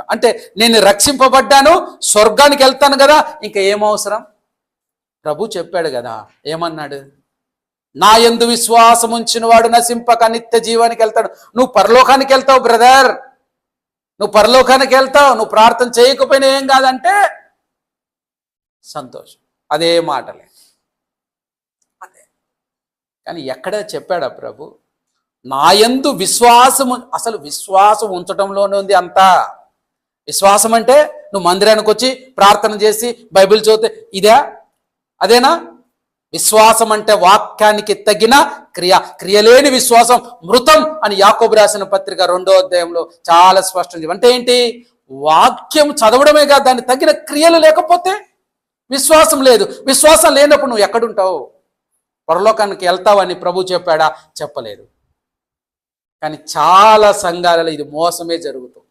అంటే నేను రక్షింపబడ్డాను స్వర్గానికి వెళ్తాను కదా ఇంకా ఏమవసరం ప్రభు చెప్పాడు కదా ఏమన్నాడు? నా ఎందు విశ్వాసం ఉంచిన వాడు నశింపక నిత్య జీవానికి వెళ్తాడు. నువ్వు పరలోకానికి వెళ్తావు బ్రదర్. నువ్వు పరలోకానికి వెళ్తావు నువ్వు ప్రార్థన చేయకపోయినా ఏం కాదంటే సంతోషం. అదే మాటలే. అదే. కానీ ఎక్కడ చెప్పాడా ప్రభు? నా యందు విశ్వాసము అసలు విశ్వాసం ఉంచటంలోనే ఉంది అంతా. విశ్వాసం అంటే నువ్వు మందిరానికి వచ్చి ప్రార్థన చేసి బైబిల్ చదివితే ఇదే? అదేనా? విశ్వాసం అంటే వాక్యానికి తగిన క్రియ. క్రియలేని విశ్వాసం మృతం అని యాకోబు రాసిన పత్రిక రెండో అధ్యాయంలో చాలా స్పష్టం అంటే ఏంటి? వాక్యం చదవడమే కాదు దానికి తగిన క్రియలు లేకపోతే విశ్వాసం లేదు. విశ్వాసం లేనప్పుడు నువ్వు ఎక్కడుంటావు? పరలోకానికి వెళ్తావని ప్రభు చెప్పాడా? చెప్పలేదు. కానీ చాలా సంఘాలలో ఇది మోసమే జరుగుతుంది.